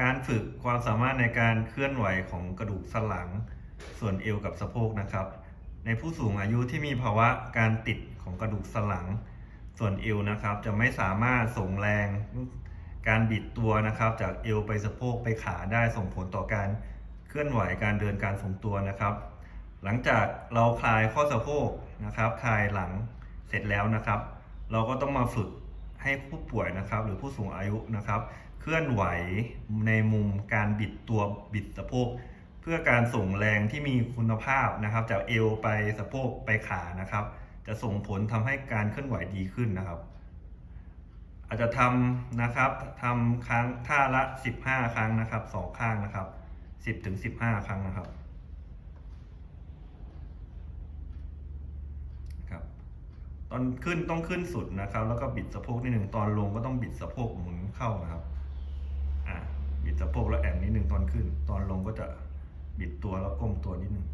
การฝึกความสามารถในการเคลื่อนไหวของกระดูกสันหลัง ส่วนเอวกับสะโพกนะครับ ในผู้สูงอายุที่มีภาวะการติดของกระดูกสันหลัง ส่วนเอวนะครับจะไม่สามารถส่งแรง การบิดตัวนะครับ จากเอวไปสะโพกไปขาได้ส่งผลต่อการเคลื่อนไหวการเดินการทรงตัวนะครับ หลังจากเราคลายข้อสะโพกนะครับ คลายหลังเสร็จแล้วนะครับ เราก็ต้องมาฝึก ให้ผู้ป่วยนะครับ หรือผู้สูงอายุนะครับ เคลื่อนไหวในมุมการบิดตัวบิดสะโพกเพื่อการส่งแรงที่มีคุณภาพนะครับ จากเอวไปสะโพกไปขานะครับ จะส่งผลทำให้การเคลื่อนไหวดีขึ้นนะครับ อาจจะทำนะครับทำครั้งท่าละ 15 ครั้งนะครับสองข้างนะครับ 10ถึง15 ครั้งนะครับ ตอนขึ้นต้องขึ้นสุดนะครับ แล้วก็บิดสะโพกนิดหนึ่งตอนลงก็ต้องบิดสะโพกหมุนเข้านะครับอ่าบิดสะโพกแล้วแอนนิดหนึ่งตอนขึ้น ตอนลงก็จะบิดตัวแล้วก้มตัวนิดหนึ่ง